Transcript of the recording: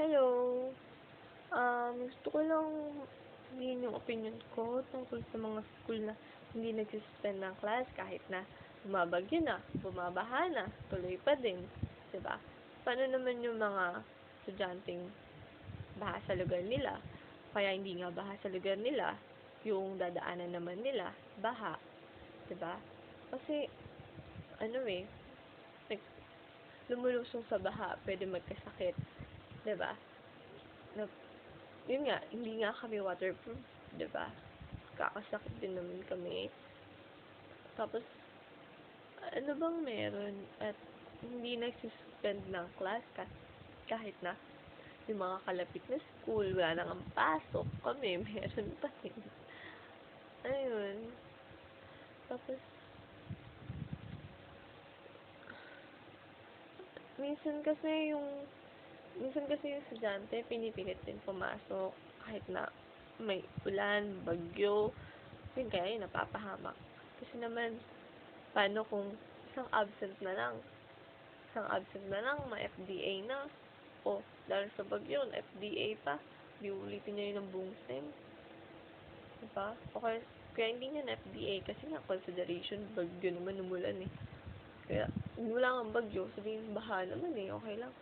Hello. Um, gusto ko lang sabihin yung opinion ko tungkol sa mga school na hindi nagsususpend ng class kahit na bumabagyo na, bumabaha na, tuloy pa din. 'di ba? Paano naman yung mga estudyanteng baha sa lugar nila? Kaya hindi nga baha sa lugar nila, yung dadaanan naman nila, baha. ba? Kasi, ano eh, like, lumulusong sa baha, pwede magkasakit. 'Di ba? Na, yun nga, hindi nga kami waterproof, 'di ba? Kakasakit din naman kami. Tapos, ano bang meron at hindi nagsususpend ng class ka kahit na yung mga kalapit na school, wala nang ang pasok, kami, meron pa rin. Ayun. Tapos, minsan kasi yung minsan kasi yung estudyante pinipilit din pumasok kahit na may ulan, bagyo yun kaya yun napapahamak. Kasi naman paano kung isang absent na lang? Isang absent na lang ma-FDA na. O dahil sa bagyo FDA pa. Di ulitin niya yun ng buong STEM. Diba? o kaya, kaya hindi niya na FDA kasi nga consideration bagyo naman umulan eh. Kaya wala nga bagyo sabihin baha naman eh okay lang